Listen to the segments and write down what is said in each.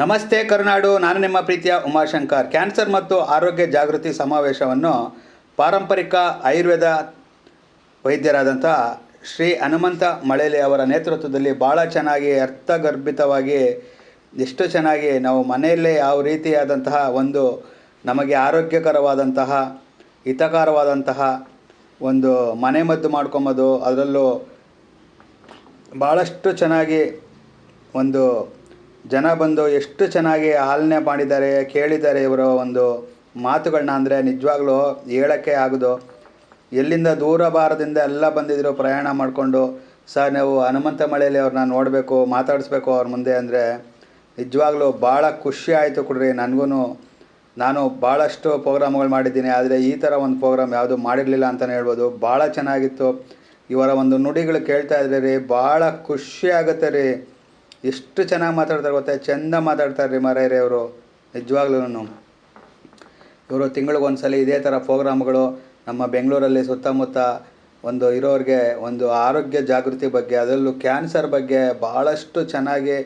ನಮಸ್ತೆ ಕರುನಾಡು, ನಾನು ನಿಮ್ಮ ಪ್ರೀತಿಯ ಉಮಾಶಂಕರ್. ಕ್ಯಾನ್ಸರ್ ಮತ್ತು ಆರೋಗ್ಯ ಜಾಗೃತಿ ಸಮಾವೇಶವನ್ನು ಪಾರಂಪರಿಕ ಆಯುರ್ವೇದ ವೈದ್ಯರಾದಂಥ ಶ್ರೀ ಹನುಮಂತ ಮಳೇಲಿ ಅವರ ನೇತೃತ್ವದಲ್ಲಿ ಭಾಳ ಚೆನ್ನಾಗಿ, ಅರ್ಥಗರ್ಭಿತವಾಗಿ, ಎಷ್ಟು ಚೆನ್ನಾಗಿ ನಾವು ಮನೆಯಲ್ಲೇ ಯಾವ ರೀತಿಯಾದಂತಹ ಒಂದು ನಮಗೆ ಆರೋಗ್ಯಕರವಾದಂತಹ, ಹಿತಕರವಾದಂತಹ ಒಂದು ಮನೆಮದ್ದು ಮಾಡ್ಕೊಂಬೋದು, ಅದರಲ್ಲೂ ಭಾಳಷ್ಟು ಚೆನ್ನಾಗಿ ಒಂದು ಜನ ಬಂದು ಎಷ್ಟು ಚೆನ್ನಾಗಿ ಆಲನೆ ಮಾಡಿದ್ದಾರೆ, ಕೇಳಿದ್ದಾರೆ ಇವರ ಒಂದು ಮಾತುಗಳನ್ನ ಅಂದರೆ ನಿಜವಾಗ್ಲೂ ಹೇಳೋಕ್ಕೆ ಆಗೋದು. ಎಲ್ಲಿಂದ ದೂರ ಭಾರದಿಂದ ಎಲ್ಲ ಬಂದಿದ್ದರು ಪ್ರಯಾಣ ಮಾಡಿಕೊಂಡು, ಸರ್, ನಾವು ಹನುಮಂತ ಮಳೆಯಲ್ಲಿ ಅವ್ರನ್ನ ನೋಡಬೇಕು, ಮಾತಾಡಿಸ್ಬೇಕು ಅವ್ರ ಮುಂದೆ ಅಂದರೆ ನಿಜವಾಗ್ಲೂ ಭಾಳ ಖುಷಿ ಆಯಿತು ಕೊಡ್ರಿ. ನನಗೂ ನಾನು ಭಾಳಷ್ಟು ಪ್ರೋಗ್ರಾಮ್ಗಳು ಮಾಡಿದ್ದೀನಿ, ಆದರೆ ಈ ಥರ ಒಂದು ಪ್ರೋಗ್ರಾಮ್ ಯಾವುದು ಮಾಡಿರಲಿಲ್ಲ ಅಂತಲೇ ಹೇಳ್ಬೋದು. ಭಾಳ ಚೆನ್ನಾಗಿತ್ತು. ಇವರ ಒಂದು ನುಡಿಗಳು ಕೇಳ್ತಾ ಇದ್ರೆ ರೀ, ಭಾಳ ಖುಷಿ ಆಗುತ್ತೆ ರೀ. ಎಷ್ಟು ಚೆನ್ನಾಗಿ ಮಾತಾಡ್ತಾರೆ ಗೊತ್ತಾ? ಚೆಂದ ಮಾತಾಡ್ತಾರೆ ರೀ ಮಾರಾಯರೇ ಅವರು ನಿಜವಾಗ್ಲೂ ಇವರು ತಿಂಗಳಿಗೊಂದು ಸಲ ಇದೇ ಥರ ಪ್ರೋಗ್ರಾಮ್ಗಳು ನಮ್ಮ ಬೆಂಗಳೂರಲ್ಲಿ ಸುತ್ತಮುತ್ತ ಒಂದು ಇರೋರಿಗೆ ಒಂದು ಆರೋಗ್ಯ ಜಾಗೃತಿ ಬಗ್ಗೆ, ಅದರಲ್ಲೂ ಕ್ಯಾನ್ಸರ್ ಬಗ್ಗೆ ಭಾಳಷ್ಟು ಚೆನ್ನಾಗಿ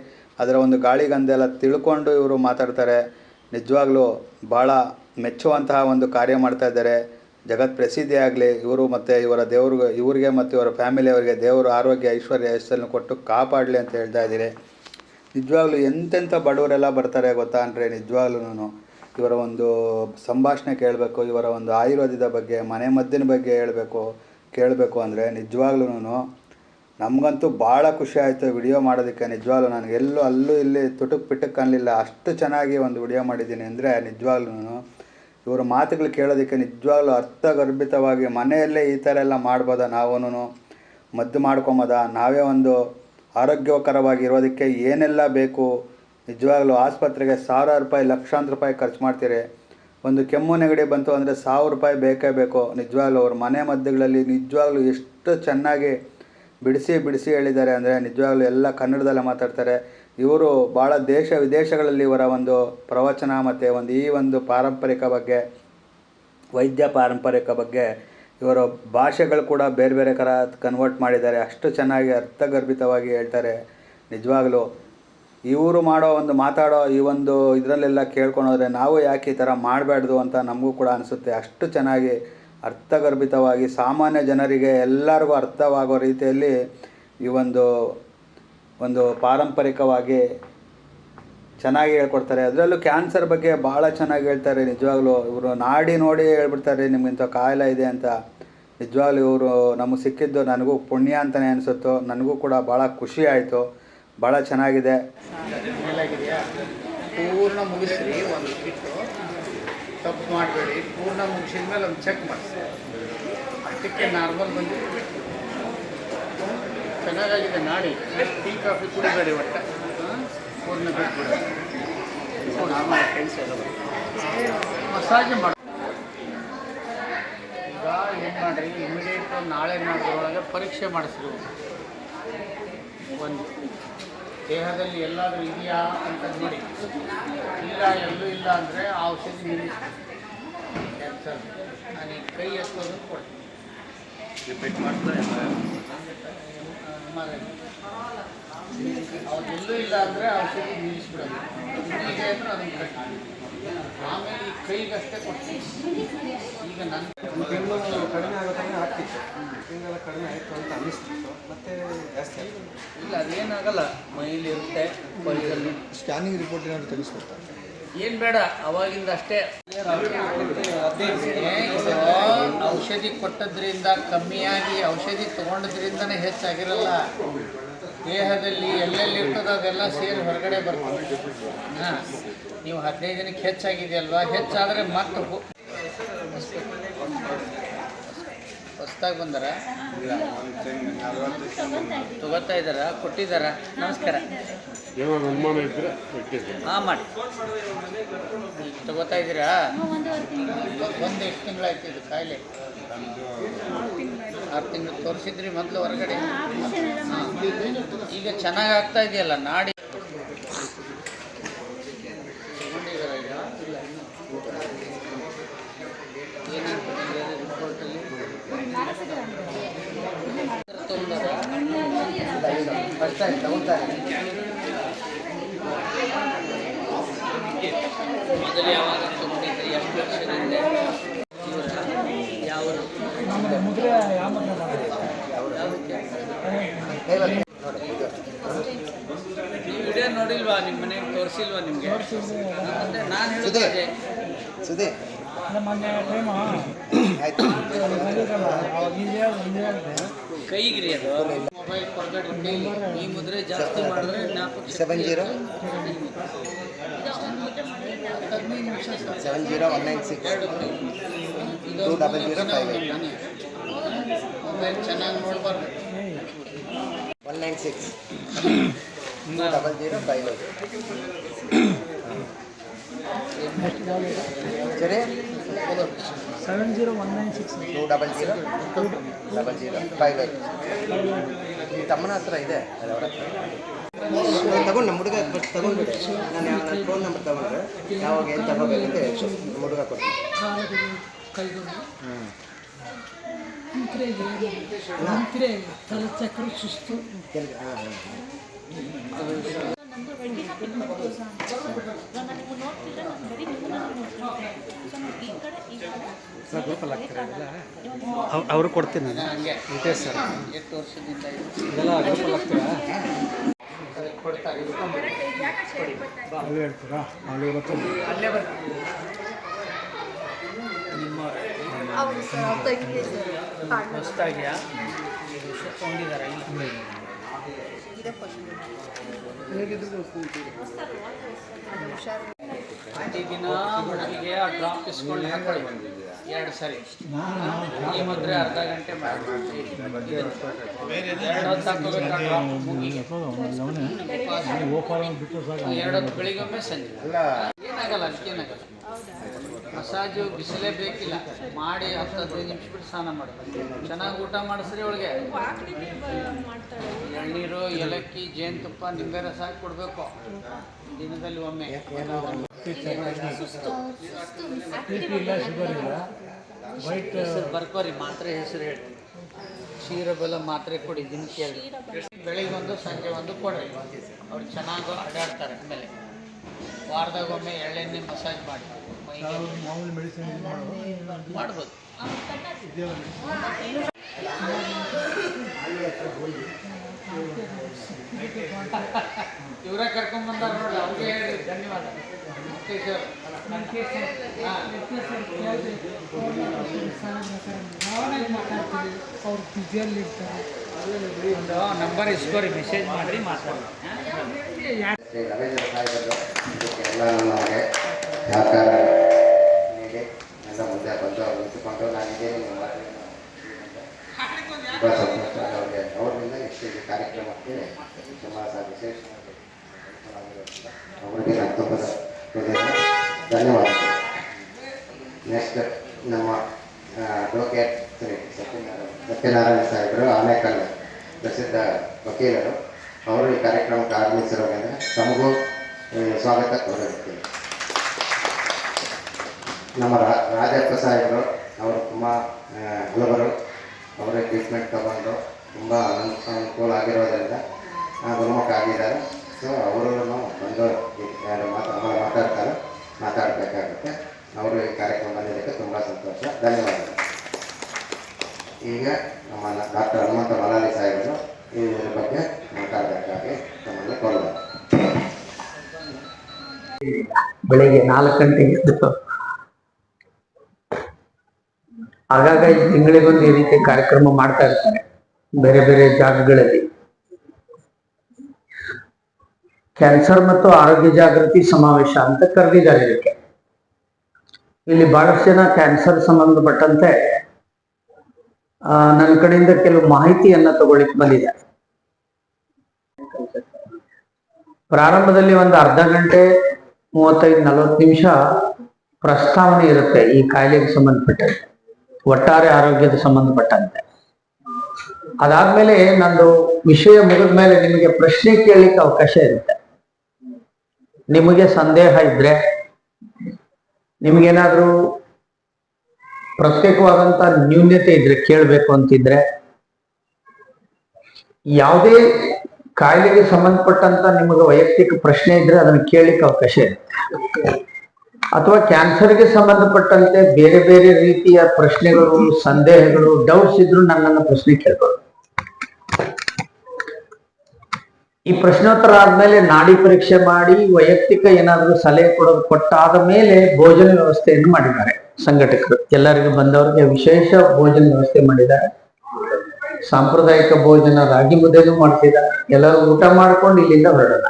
ಅದರ ಒಂದು ಗಾಳಿಗಂದೆಲ್ಲ ತಿಳ್ಕೊಂಡು ಇವರು ಮಾತಾಡ್ತಾರೆ. ನಿಜವಾಗ್ಲೂ ಭಾಳ ಮೆಚ್ಚುವಂತಹ ಒಂದು ಕಾರ್ಯ ಮಾಡ್ತಾ ಇದ್ದಾರೆ. ಜಗತ್ ಪ್ರಸಿದ್ಧಿ ಆಗಲಿ, ಇವರು ಮತ್ತು ಇವರ ದೇವ್ರಿಗೆ ಇವರಿಗೆ ಮತ್ತು ಇವರ ಫ್ಯಾಮಿಲಿಯವರಿಗೆ ದೇವರು ಆರೋಗ್ಯ, ಐಶ್ವರ್ಯ, ಯಶಸ್ಸನ್ನು ಕೊಟ್ಟು ಕಾಪಾಡಲಿ ಅಂತ ಹೇಳ್ತಾ ಇದ್ದೀರಿ. ನಿಜವಾಗ್ಲೂ ಎಂತೆಂಥ ಬಡವರೆಲ್ಲ ಬರ್ತಾರೆ ಗೊತ್ತಾ ಅಂದರೆ ನಿಜವಾಗ್ಲೂ ಇವರ ಒಂದು ಸಂಭಾಷಣೆ ಕೇಳಬೇಕು, ಇವರ ಒಂದು ಆಯುರ್ವೇದದ ಬಗ್ಗೆ, ಮನೆ ಮದ್ದಿನ ಬಗ್ಗೆ ಹೇಳಬೇಕು, ಕೇಳಬೇಕು ಅಂದರೆ ನಿಜವಾಗ್ಲೂ ನಮಗಂತೂ ಭಾಳ ಖುಷಿ ಆಯಿತು ವಿಡಿಯೋ ಮಾಡೋದಕ್ಕೆ. ನಿಜವಾಗ್ಲೂ ನನಗೆ ಎಲ್ಲೂ ಅಲ್ಲೂ ಇಲ್ಲಿ ತುಟುಕ್ ಪಿಟುಕ್ ಅನ್ನಲಿಲ್ಲ ಅಷ್ಟು ಚೆನ್ನಾಗಿ ಒಂದು ವಿಡಿಯೋ ಮಾಡಿದ್ದೀನಿ ಅಂದರೆ ನಿಜವಾಗ್ಲೂ ಇವರ ಮಾತುಗಳು ಕೇಳೋದಕ್ಕೆ ನಿಜವಾಗ್ಲೂ ಅರ್ಥಗರ್ಭಿತವಾಗಿ ಮನೆಯಲ್ಲೇ ಈ ಥರ ಎಲ್ಲ ಮಾಡ್ಬೋದಾ ನಾವೂ ಮದ್ದು ಮಾಡ್ಕೊಂಬೋದ? ನಾವೇ ಒಂದು ಆರೋಗ್ಯಕರವಾಗಿ ಇರೋದಕ್ಕೆ ಏನೆಲ್ಲ ಬೇಕು? ನಿಜವಾಗ್ಲೂ ಆಸ್ಪತ್ರೆಗೆ ಸಾವಿರಾರು ರೂಪಾಯಿ, ಲಕ್ಷಾಂತರ ರೂಪಾಯಿ ಖರ್ಚು ಮಾಡ್ತೀರಿ. ಒಂದು ಕೆಮ್ಮು ನೆಗಡಿ ಬಂತು ಅಂದರೆ ಸಾವಿರ ರೂಪಾಯಿ ಬೇಕೇ ಬೇಕು. ನಿಜವಾಗ್ಲೂ ಅವ್ರ ಮನೆ ಮದ್ದುಗಳಲ್ಲಿ ನಿಜವಾಗ್ಲೂ ಎಷ್ಟು ಚೆನ್ನಾಗಿ ಬಿಡಿಸಿ ಬಿಡಿಸಿ ಹೇಳಿದ್ದಾರೆ ಅಂದರೆ ನಿಜವಾಗ್ಲೂ ಎಲ್ಲ ಕನ್ನಡದಲ್ಲೇ ಮಾತಾಡ್ತಾರೆ. ಇವರು ಭಾಳ ದೇಶ ವಿದೇಶಗಳಲ್ಲಿ ಇವರ ಒಂದು ಪ್ರವಚನ ಮತ್ತು ಒಂದು ಈ ಒಂದು ಪಾರಂಪರಿಕ ಬಗ್ಗೆ, ವೈದ್ಯ ಪಾರಂಪರಿಕ ಬಗ್ಗೆ ಇವರ ಭಾಷೆಗಳು ಕೂಡ ಬೇರೆ ಬೇರೆ ಥರ ಕನ್ವರ್ಟ್ ಮಾಡಿದ್ದಾರೆ. ಅಷ್ಟು ಚೆನ್ನಾಗಿ ಅರ್ಥಗರ್ಭಿತವಾಗಿ ಹೇಳ್ತಾರೆ. ನಿಜವಾಗ್ಲೂ ಇವರು ಮಾಡೋ ಒಂದು ಮಾತಾಡೋ ಈ ಒಂದು ಇದರಲ್ಲೆಲ್ಲ ಕೇಳ್ಕೊಂಡೋದ್ರೆ ನಾವು ಯಾಕೆ ಈ ಥರ ಮಾಡಬಾರ್ದು ಅಂತ ನಮಗೂ ಕೂಡ ಅನಿಸುತ್ತೆ. ಅಷ್ಟು ಚೆನ್ನಾಗಿ ಅರ್ಥಗರ್ಭಿತವಾಗಿ ಸಾಮಾನ್ಯ ಜನರಿಗೆ ಎಲ್ಲರಿಗೂ ಅರ್ಥವಾಗೋ ರೀತಿಯಲ್ಲಿ ಈ ಒಂದು ಒಂದು ಪಾರಂಪರಿಕವಾಗಿ ಚೆನ್ನಾಗಿ ಹೇಳ್ಕೊಡ್ತಾರೆ. ಅದರಲ್ಲೂ ಕ್ಯಾನ್ಸರ್ ಬಗ್ಗೆ ಭಾಳ ಚೆನ್ನಾಗಿ ಹೇಳ್ತಾರೆ ನಿಜವಾಗ್ಲೂ. ಇವರು ನಾಡಿ ನೋಡಿ ಹೇಳ್ಬಿಡ್ತಾರೆ ನಿಮ್ಗಿಂಥ ಕಾಯಿಲೆ ಇದೆ ಅಂತ. ನಿಜವಾಗ್ಲೂ ಇವರು ನಮಗೆ ಸಿಕ್ಕಿದ್ದು ನನಗೂ ಪುಣ್ಯ ಅಂತಲೇ ಅನಿಸುತ್ತೋ. ನನಗೂ ಕೂಡ ಭಾಳ ಖುಷಿ ಆಯಿತು. ಭಾಳ ಚೆನ್ನಾಗಿದೆ. ಪೂರ್ಣ ಮುಗಿಸ್ರಿ, ಒಂದು ಬಿಟ್ಟು ತಪ್ಪು ಮಾಡಬೇಡಿ. ಪೂರ್ಣ ಮುಗಿಸಿದ ಮೇಲೆ ಒಂದು ಚೆಕ್ ಮಾಡಿಸಿ. ಅಷ್ಟಕ್ಕೆ ನಾರ್ಮಲ್ ಬಿಟ್ಟು ಚೆನ್ನಾಗಾಗಿದೆ ನಾಡಿ ಟೀ, ಕಾಫಿ ಕುಡಿಬೇಡಿ ಒಟ್ಟ. ಹಾಂ? ಪೂರ್ಣ ಬಿಟ್ಬಿಡಿ ಮಸಾಜ್ ಮಾಡಿ ಈಗ ಏನು ಮಾಡಿರಿ ಇಮಿಡಿಯೇಟ್ ನಾಳೆ ನಾಡ್ರೊಳಗೆ ಪರೀಕ್ಷೆ ಮಾಡಿಸಿರು ಒಂದು ದೇಹದಲ್ಲಿ ಎಲ್ಲಾದರೂ ಇದೆಯಾ ಅಂತ ನೋಡಿ ಇಲ್ಲ ಎಲ್ಲೂ ಇಲ್ಲ ಅಂದರೆ ಆ ಔಷಧಿ ನಿಲ್ಲಿಸಿ ಕ್ಯಾನ್ಸರ್ ನಾನು ಈ ಕೈ ಎತ್ತೋದು ಕೊಡಿ ಅವ್ರೆಲ್ಲೂ ಇಲ್ಲ ಅಂದರೆ ಔಷಧಿ ನಿಲ್ಲಿಸ್ಬಿಡೋದು. ಇದೆ ಅಂದರೆ ಅದನ್ನು ಕಟ್ಟಿ ಆಮೇಲೆ ಈ ಕೈಗಷ್ಟೇ ಕೊಡ್ತೀನಿ. ಈಗ ನನ್ನ ತಿಂಗಳು ಕಡಿಮೆ ಆಗುತ್ತೆ ಆಗ್ತಿತ್ತು. ಹಿಂಗೆಲ್ಲ ಕಡಿಮೆ ಆಯಿತು ಅಂತ ಅನ್ನಿಸ್ತಿತ್ತು. ಮತ್ತೆ ಜಾಸ್ತಿ ಆಯಿತು. ಇಲ್ಲ ಅದೇನಾಗಲ್ಲ. ಮೈಲಿ ಇರುತ್ತೆ ಬೈದಲ್ಲಿ ಸ್ಕ್ಯಾನಿಂಗ್ ರಿಪೋರ್ಟ್ ಏನಾದ್ರು ತೆಗೆಸ್ಕೊಡ್ತಾರೆ ಏನು ಬೇಡ ಅವಾಗಿಂದ ಅಷ್ಟೇ. ಔಷಧಿ ಕೊಟ್ಟದ್ರಿಂದ ಕಮ್ಮಿಯಾಗಿ ಔಷಧಿ ತಗೊಂಡದ್ರಿಂದನೇ ಹೆಚ್ಚಾಗಿರಲ್ಲ. ದೇಹದಲ್ಲಿ ಎಲ್ಲೆಲ್ಲಿ ಇರ್ತದೋ ಅದೆಲ್ಲ ಸೇರಿ ಹೊರಗಡೆ ಬರ್ತದೆ. ಹಾಂ ನೀವು ಹದಿನೈದು ದಿನಕ್ಕೆ ಹೆಚ್ಚಾಗಿದೆಯಲ್ವಾ? ಹೆಚ್ಚಾದರೆ ಮತ್ತೆ ಹೊಸ್ದಾಗಿ ಬಂದಾರ? ತಗೋತಾ ಇದ್ದಾರ? ಕೊಟ್ಟಿದ್ದಾರ? ನಮಸ್ಕಾರ. ಹಾಂ ಮಾಡಿ. ತಗೋತಾ ಇದ್ದೀರಾ? ಒಂದು ಎಷ್ಟು ತಿಂಗಳಾಯ್ತು ಇದು ಕಾಯಿಲೆ? ಆರು ತಿಂಗಳು ತೋರಿಸಿದ್ರಿ ಮೊದಲು ಹೊರಗಡೆ. ಈಗ ಚೆನ್ನಾಗಿ ಆಗ್ತಾ ಇದೆಯಲ್ಲ ನಾಡಿ ಮೊದಲು ಯಾವಾಗ ತುಂಬಿದ್ರಿ ಎಷ್ಟು ವರ್ಷದಿಂದ ನೀವು ವಿಡಿಯೋ ನೋಡಿಲ್ವಾ? ನಿಮ್ಮ ಮನೆಗೆ ತೋರಿಸಿಲ್ವಾ ನಿಮಗೆ? ನಾನು ಹೇಳಿದೆ ಸುದೇ ಕೈಗ್ರಿ ಅದು. ಮೊಬೈಲ್ ಈ ಮುದ್ರೆ ಜಾಸ್ತಿ ಮಾಡಿದ್ರೆ ಜ್ಞಾಪಕ seven zero. Seven zero one nine six. Two double zero five eight one nine six two double zero five eight ಸರಿ? Seven zero one nine six two double zero double zero five eight ತಮ್ಮನ ಹತ್ರ ಇದೆ. ಅದು ಅವ್ರ ಹತ್ರ. ತಗೊಂಡು ನಮ್ಮ ಹುಡುಗ ತಗೊಂಡ್ಬಿಟ್ಟೆ ನಾನು ನನ್ನ ಫೋನ್ ನಂಬರ್ ತಗೊಂಡ್ರೆ ಯಾವಾಗ ಏನು ತಗೋಬೇಕಂತ ಹೇಳ್ಸು ನಮ್ಮ ಹುಡುಗ ಕೊಡ್ತೀನಿ. ಕಾಲುಗಳು ಅಂತ್ರೆ ತಲೆ ಚಕ್ರ ಸುಸ್ತು ನಾನು ಅವರು ಕೊಡ್ತೀನಿ ಹಂಗೆ. ಇದೆ ಸರ್. ಎಷ್ಟು ವರ್ಷದಿಂದ. ಅಲ್ಲೇ ಹೇಳ್ತೀರಾ ಅಲ್ಲಿ ಅಲ್ಲೇ ಬರ್ತೀವಿ ನಿಮ್ಮ ಹೌದು ಸರ್ ಅವ್ರ ತಂಗಿ ಸರ್ ಹೊಸ್ತಾಗಿಯಾ ತೊಗೊಂಡಿದ್ದಾರೆ ಇದೇ ಫಸ್ಟ್ ಹುಡುಗಿಗೆ ಆ ಡ್ರಾಪ್ ಇಸ್ಕೊಂಡು ಹಾಕೊಳ್ಳಿ. ಎರಡು ಸರಿ. ಈ ಮಾತ್ರ ಅರ್ಧ ಗಂಟೆ ಮಾಡಿ. ಎರಡು ಹೊತ್ತು ಬೆಳಿಗ್ಗೊಮ್ಮೆ ಸಂಜೆ. ಏನಾಗಲ್ಲ ಅದಕ್ಕೇನಾಗಲ್ಲ. ಮಸಾಜು ಬಿಸಿಲೇ ಬೇಕಿಲ್ಲ ಮಾಡಿ ಹತ್ತು ಹದಿನೈದು ನಿಮಿಷ ಬಿಟ್ಟು ಸ್ನಾನ ಮಾಡಬೇಕು ಚೆನ್ನಾಗಿ ಊಟ ಮಾಡಿಸ್ರಿ ಅವಳಿಗೆ. ಎಳ್ನೀರು, ಏಲಕ್ಕಿ, ಜೇನುತುಪ್ಪ ನಿಂಬೆ ರಸ ಹಾಕಿ ಕೊಡಬೇಕು. ದಿನದಲ್ಲಿ ಒಮ್ಮೆ. ಬರ್ಕೋರಿ, ಮಾತ್ರೆ ಹೆಸರು ಹೇಳಿ. ಕ್ಷೀರಬಲ ಮಾತ್ರೆ ಕೊಡಿ, ದಿನಕ್ಕೆ ಬೆಳಿಗ್ಗೆ ಒಂದು, ಸಂಜೆ ಒಂದು ಕೊಡ್ರಿ. ಅವ್ರು ಚೆನ್ನಾಗಿ ಅಡ್ಡಾಡ್ತಾರೆ ಆಮೇಲೆ. ವಾರದಾಗ ಒಮ್ಮೆ ಎಳ್ಳೆಣ್ಣೆ ಮಸಾಜ್ ಮಾಡಿ. ಮಾಮೂಲಿ ಮೆಡಿಸಿನ್ ಮಾಡ್ಬೋದು ಇವರೇ ಕರ್ಕೊಂಡ್ಬಂದಾರ ನೋಡಿ ಅವ್ರಿಗೆ ಹೇಳಿ, ಧನ್ಯವಾದ. ಅವ್ರು. ಬಿಜಿಯಲ್ಲಿ ಇರ್ತಾರೆ ಒಂದು ನಂಬರ್ ಇಸ್ಕೋರಿ ಮೆಸೇಜ್ ಮಾಡಿರಿ ಮಾತಾಡಿ ರವೀಂದ್ರ ಸಾಹೇಬರು ಇದಕ್ಕೆ ಎಲ್ಲ ನಮಗೆ ಮುಂದೆ ಬಂದು ನಿಂತುಕೊಂಡು ನಾನಿದ್ದೇನೆ ನಿಮ್ಮ ಮಾತಿನ ತುಂಬ ಸಂತೋಷ ಅವರಿಗೆ ಅವರಿಂದ ಈ ಕಾರ್ಯಕ್ರಮಕ್ಕೆ ಸುಮಾರು ಸಾಕು ವಿಶೇಷ ಅವರಿಗೆ ನಾನು ತುಂಬ ಹೃದಯದ ಧನ್ಯವಾದಗಳು. ನೆಕ್ಸ್ಟ್ ನಮ್ಮ ಶ್ರೀ ಸತ್ಯನಾರಾಯಣ ಸತ್ಯನಾರಾಯಣ ಸಾಹೇಬರು ಆನೇಕಲ್ ಪ್ರಸಿದ್ಧ ವಕೀಲರು, ಅವರು ಈ ಕಾರ್ಯಕ್ರಮಕ್ಕೆ ಆಗಮಿಸಿರೋದ್ರಿಂದ ತಮಗೂ ಸ್ವಾಗತ ಕೋರುತ್ತೇನೆ ನಮ್ಮ ರಾಜಪ್ಪ ಸಾಹೇಬರು, ಅವರು ತುಂಬ ಹಲವರು. ಅವರೇ ಟ್ರೀಟ್ಮೆಂಟ್ ತಗೊಂಡು ತುಂಬ ಅನು ಅನುಕೂಲ ಆಗಿರೋದ್ರಿಂದ ಗುಣಮುಖ ಆಗಿದ್ದಾರೆ. ಸೊ ಅವರು ಬಂದು ಯಾರು ಮಾತಾ ಮಾತಾಡ್ತಾರೆ, ಮಾತಾಡಬೇಕಾಗುತ್ತೆ. ಅವರು ಈ ಕಾರ್ಯಕ್ರಮ ಬಂದಿದ್ದಕ್ಕೆ ತುಂಬ ಸಂತೋಷ. ಧನ್ಯವಾದಗಳು. ಈಗ ನಮ್ಮ ಡಾಕ್ಟರ್ ಹನುಮಂತ ಮಲಾಲಿ ಸಾಹೇಬರು ಇದರ ಬಗ್ಗೆ ಮಾತಾಡಬೇಕಾಗಿ ತಮ್ಮನ್ನು ಕೊಡೋದು ಬೆಳಿಗ್ಗೆ ನಾಲ್ಕು ಗಂಟೆಗೆ ಎದ್ದು ಆಗಾಗ ತಿಂಗಳಿಗೊಂದು ಈ ರೀತಿ ಕಾರ್ಯಕ್ರಮ ಮಾಡ್ತಾ ಇರ್ತಾರೆ, ಬೇರೆ ಬೇರೆ ಜಾಗಗಳಲ್ಲಿ. ಕ್ಯಾನ್ಸರ್ ಮತ್ತು ಆರೋಗ್ಯ ಜಾಗೃತಿ ಸಮಾವೇಶ ಅಂತ ಕರೆದಿದ್ದಾರೆ ಇದಕ್ಕೆ. ಇಲ್ಲಿ ಬಹಳಷ್ಟು ಜನ ಕ್ಯಾನ್ಸರ್ ಸಂಬಂಧಪಟ್ಟಂತೆ ನನ್ನ ಕಡೆಯಿಂದ ಕೆಲವು ಮಾಹಿತಿಯನ್ನ ತಗೊಳ್ಳಿಕ್ ಬಂದಿದೆ ಪ್ರಾರಂಭದಲ್ಲಿ ಒಂದು ಅರ್ಧ ಗಂಟೆ ಮೂವತ್ತೈದು ನಲವತ್ತು ನಿಮಿಷ ಪ್ರಸ್ತಾವನೆ ಇರುತ್ತೆ ಈ ಕಾಯಿಲೆಗೆ ಸಂಬಂಧಪಟ್ಟಂತೆ. ಒಟ್ಟಾರೆ ಆರೋಗ್ಯದ ಸಂಬಂಧಪಟ್ಟಂತೆ. ಅದಾದ್ಮೇಲೆ ನಂದು ವಿಷಯ ಮುಗಿದ ಮೇಲೆ ನಿಮಗೆ ಪ್ರಶ್ನೆ ಕೇಳಲಿಕ್ಕೆ ಅವಕಾಶ ಇರುತ್ತೆ. ನಿಮಗೆ ಸಂದೇಹ ಇದ್ರೆ, ನಿಮ್ಗೇನಾದ್ರೂ ಪ್ರತ್ಯೇಕವಾದಂತ ನ್ಯೂನ್ಯತೆ ಇದ್ರೆ ಕೇಳಬೇಕು ಅಂತಿದ್ರೆ, ಯಾವುದೇ ಕಾಯಿಲೆಗೆ ಸಂಬಂಧಪಟ್ಟಂತ ನಿಮಗೆ ವೈಯಕ್ತಿಕ ಪ್ರಶ್ನೆ ಇದ್ರೆ ಅದನ್ನು ಕೇಳಲಿಕ್ಕೆ ಅವಕಾಶ ಇದೆ ಅಥವಾ ಕ್ಯಾನ್ಸರ್ಗೆ ಸಂಬಂಧಪಟ್ಟಂತೆ ಬೇರೆ ಬೇರೆ ರೀತಿಯ ಪ್ರಶ್ನೆಗಳು, ಸಂದೇಹಗಳು ಡೌಟ್ಸ್ ಇದ್ರು ನನ್ನನ್ನು ಪ್ರಶ್ನೆ ಕೇಳ್ಬೋದು ಈ ಪ್ರಶ್ನೋತ್ತರ ಆದ್ಮೇಲೆ ನಾಡಿ ಪರೀಕ್ಷೆ ಮಾಡಿ ವೈಯಕ್ತಿಕ ಏನಾದರೂ ಸಲಹೆ ಕೊಡೋದು ಕೊಟ್ಟಾದ ಮೇಲೆ ಭೋಜನ ವ್ಯವಸ್ಥೆಯನ್ನು ಮಾಡಿದ್ದಾರೆ ಸಂಘಟಕರು. ಎಲ್ಲರಿಗೂ ಬಂದವರಿಗೆ ವಿಶೇಷ ಭೋಜನ ವ್ಯವಸ್ಥೆ ಮಾಡಿದ್ದಾರೆ. ಸಾಂಪ್ರದಾಯಿಕ ಭೋಜನ ರಾಗಿ ಮುದ್ದೆನೂ ಮಾಡ್ತಿದ್ದಾರೆ. ಎಲ್ಲರೂ ಊಟ ಮಾಡ್ಕೊಂಡು ಇಲ್ಲಿಂದ ಹೊರಡೋಣ.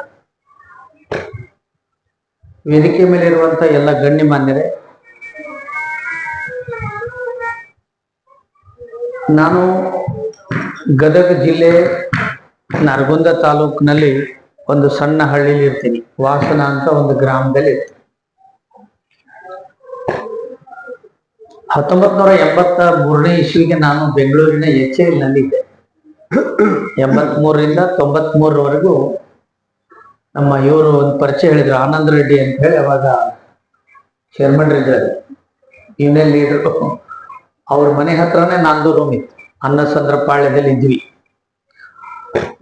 ವೇದಿಕೆ ಮೇಲೆ ಇರುವಂತ ಎಲ್ಲ ಗಣ್ಯಮಾನ್ಯರೇ, ನಾನು ಗದಗ ಜಿಲ್ಲೆ ನರಗುಂದ ತಾಲೂಕಿನಲ್ಲಿ ಒಂದು ಸಣ್ಣ ಹಳ್ಳಿಲಿ ಇರ್ತೀನಿ, ವಾಸನ ಅಂತ ಒಂದು ಗ್ರಾಮದಲ್ಲಿ ಹತ್ತೊಂಬತ್ ನೂರ ಎಂಬತ್ತ ಮೂರನೇ ಇಸ್ವಿಗೆ ನಾನು ಬೆಂಗಳೂರಿನ ಎಚ್ ಎಲ್ನಲ್ಲಿ ಇದ್ದೆ ಎಂಬತ್ ಮೂರರಿಂದ ತೊಂಬತ್ ಮೂರವರೆಗೂ ನಮ್ಮ ಇವರು ಒಂದು ಪರಿಚಯ ಹೇಳಿದ್ರು, ಆನಂದ್ ರೆಡ್ಡಿ ಅಂತ ಹೇಳಿ ಅವಾಗ ಚೇರ್ಮನ್ ಇದ್ದಾರೆ. ಯೂನಿಯನ್ ಲೀಡರ್ ಅವ್ರ ಮನೆ ಹತ್ರನೇ ನಂದು ರೂಮ್ ಇತ್ತು. ಅನ್ನಸಂದ್ರ ಪಾಳ್ಯದಲ್ಲಿ ಇದ್ವಿ.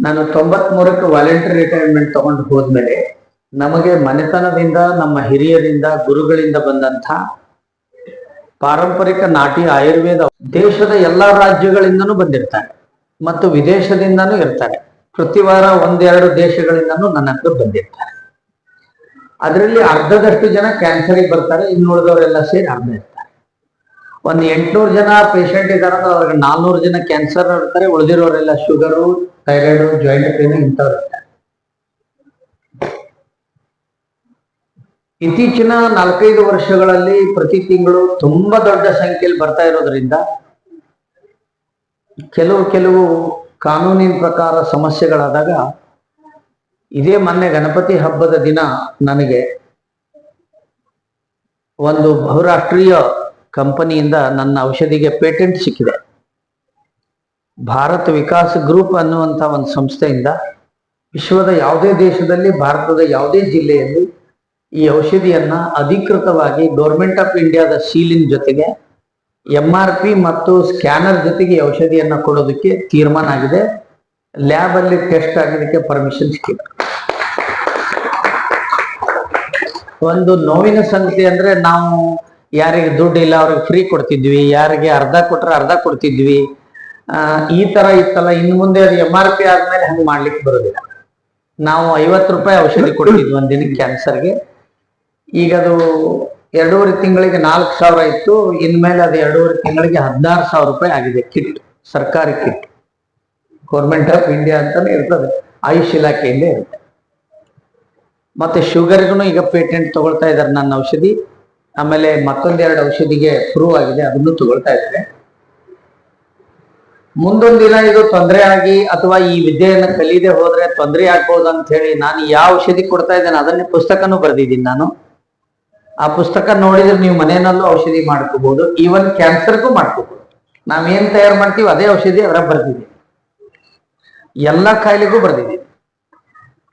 ನಾನು ತೊಂಬತ್ ಮೂರಕ್ಕೆ ವಾಲಂಟರಿ ರಿಟೈರ್ಮೆಂಟ್ ತಗೊಂಡು ಹೋದ್ಮೇಲೆ ನಮಗೆ ಮನೆತನದಿಂದ, ನಮ್ಮ ಹಿರಿಯರಿಂದ, ಗುರುಗಳಿಂದ ಬಂದಂತ ಪಾರಂಪರಿಕ ನಾಟಿ ಆಯುರ್ವೇದ ದೇಶದ ಎಲ್ಲಾ ರಾಜ್ಯಗಳಿಂದನೂ ಬಂದಿರ್ತಾರೆ ಮತ್ತು ವಿದೇಶದಿಂದನೂ ಇರ್ತಾರೆ. ಪ್ರತಿ ವಾರ ಒಂದೆರಡು ದೇಶಗಳಿಂದನೂ ನನ್ನ ಹತ್ರ ಬಂದಿರ್ತಾರೆ. ಅದರಲ್ಲಿ ಅರ್ಧದಷ್ಟು ಜನ ಕ್ಯಾನ್ಸರಿಗೆ ಬರ್ತಾರೆ, ಇನ್ನುಳಿದವರೆಲ್ಲ ಸೇರಿ ಅರ್ಧ ಇರ್ತಾರೆ. ಒಂದು ಎಂಟ್ನೂರು ಜನ ಪೇಷಂಟ್ ಇದ್ದಾರೆ ಅವ್ರಿಗೆ ನಾಲ್ನೂರು ಜನ ಕ್ಯಾನ್ಸರ್ ಇರ್ತಾರೆ ಉಳಿದಿರೋರೆಲ್ಲ ಶುಗರು ಥೈರಾಯ್ಡ್ ಜಾಯಿಂಟ್ ಪೇನ್ ಇಂಥವ್ರು ಇತ್ತೀಚಿನ ನಾಲ್ಕೈದು ವರ್ಷಗಳಲ್ಲಿ ಪ್ರತಿ ತಿಂಗಳು ತುಂಬಾ ದೊಡ್ಡ ಸಂಖ್ಯೆಯಲ್ಲಿ ಬರ್ತಾ ಇರೋದ್ರಿಂದ ಕೆಲವು ಕೆಲವು ಕಾನೂನಿನ ಪ್ರಕಾರ ಸಮಸ್ಯೆಗಳಾದಾಗ ಇದೇ ಮೊನ್ನೆ ಗಣಪತಿ ಹಬ್ಬದ ದಿನ ನನಗೆ ಒಂದು ಬಹುರಾಷ್ಟ್ರೀಯ ಕಂಪನಿಯಿಂದ ನನ್ನ ಔಷಧಿಗೆ ಪೇಟೆಂಟ್ ಸಿಕ್ಕಿದೆ. ಭಾರತ್ ವಿಕಾಸ್ ಗ್ರೂಪ್ ಅನ್ನುವಂಥ ಒಂದು ಸಂಸ್ಥೆಯಿಂದ ವಿಶ್ವದ ಯಾವುದೇ ದೇಶದಲ್ಲಿ ಭಾರತದ ಯಾವುದೇ ಜಿಲ್ಲೆಯಲ್ಲಿ ಈ ಔಷಧಿಯನ್ನ ಅಧಿಕೃತವಾಗಿ ಗೌರ್ಮೆಂಟ್ ಆಫ್ ಇಂಡಿಯಾದ ಸೀಲಿನ ಜೊತೆಗೆ ಆರ್ ಪಿ ಮತ್ತು ಸ್ಕ್ಯಾನರ್ ಜೊತೆಗೆ ಔಷಧಿಯನ್ನು ಕೊಡೋದಕ್ಕೆ ತೀರ್ಮಾನ ಆಗಿದೆ. ಲ್ಯಾಬ್ ಅಲ್ಲಿ ಟೆಸ್ಟ್ ಆಗಿದ್ದಕ್ಕೆ ಪರ್ಮಿಷನ್ ಸಿಕ್ಕಿದೆ ಒಂದು ನೋವಿನ ಸಂಗತಿ ಅಂದ್ರೆ ನಾವು ಯಾರಿಗೆ ದುಡ್ಡು ಇಲ್ಲ, ಅವ್ರಿಗೆ ಫ್ರೀ ಕೊಡ್ತಿದ್ವಿ. ಯಾರಿಗೆ ಅರ್ಧ ಕೊಟ್ರೆ ಅರ್ಧ ಕೊಡ್ತಿದ್ವಿ. ಈ ತರ ಇತ್ತಲ್ಲ, ಇನ್ನು ಮುಂದೆ ಅದು ಎಂ ಆರ್ ಪಿ ಆದ್ಮೇಲೆ ಹಂಗೆ ಮಾಡ್ಲಿಕ್ಕೆ ಬರೋದಿಲ್ಲ. ನಾವು ಐವತ್ತು ರೂಪಾಯಿ ಔಷಧಿ ಕೊಡ್ತಿದ್ವಿ ಒಂದಿನ ಕ್ಯಾನ್ಸರ್ಗೆ ಈಗ ಅದು ಎರಡೂವರೆ ತಿಂಗಳಿಗೆ ನಾಲ್ಕು ಸಾವಿರ ಇತ್ತು, ಇನ್ಮೇಲೆ ಅದು ಎರಡೂವರೆ ತಿಂಗಳಿಗೆ ಹದಿನಾರು ಸಾವಿರ ರೂಪಾಯಿ ಆಗಿದೆ ಕಿಟ್, ಸರ್ಕಾರಿ ಕಿಟ್. ಗೌರ್ಮೆಂಟ್ ಆಫ್ ಇಂಡಿಯಾ ಅಂತಾನೆ ಇರ್ತದೆ, ಆಯುಷ್ ಇಲಾಖೆಯಿಂದ ಇರುತ್ತೆ. ಮತ್ತೆ ಶುಗರ್ಗೂ ಈಗ ಪೇಟೆಂಟ್ ತಗೊಳ್ತಾ ಇದ್ದಾರೆ ನನ್ನ ಔಷಧಿ. ಆಮೇಲೆ ಮತ್ತೊಂದೆರಡು ಔಷಧಿಗೆ ಪ್ರೂವ್ ಆಗಿದೆ, ಅದನ್ನು ತಗೊಳ್ತಾ ಇದ್ದಾರೆ. ಮುಂದೊಂದು ದಿನ ಇದು ತೊಂದರೆ ಆಗಿ, ಅಥವಾ ಈ ವಿದ್ಯೆಯನ್ನು ಕಲಿಯದೆ ಹೋದ್ರೆ ತೊಂದರೆ ಆಗ್ಬೋದು ಅಂತ ಹೇಳಿ ನಾನು ಯಾವ ಔಷಧಿ ಕೊಡ್ತಾ ಇದ್ದೇನೆ ಅದನ್ನೇ ಪುಸ್ತಕನೂ ಬರೆದಿದ್ದೀನಿ ನಾನು. ಆ ಪುಸ್ತಕ ನೋಡಿದ್ರೆ ನೀವು ಮನೆಯಲ್ಲೂ ಔಷಧಿ ಮಾಡ್ಕೋಬಹುದು ಈವನ್ ಕ್ಯಾನ್ಸರ್ಗೂ ಮಾಡ್ಕೋಬಹುದು. ನಾವೇನ್ ತಯಾರು ಮಾಡ್ತೀವಿ ಅದೇ ಔಷಧಿ ಅದರ ಬರ್ದಿದೆ. ಎಲ್ಲ ಕಾಯಿಲೆಗೂ ಬರ್ದಿದೆ.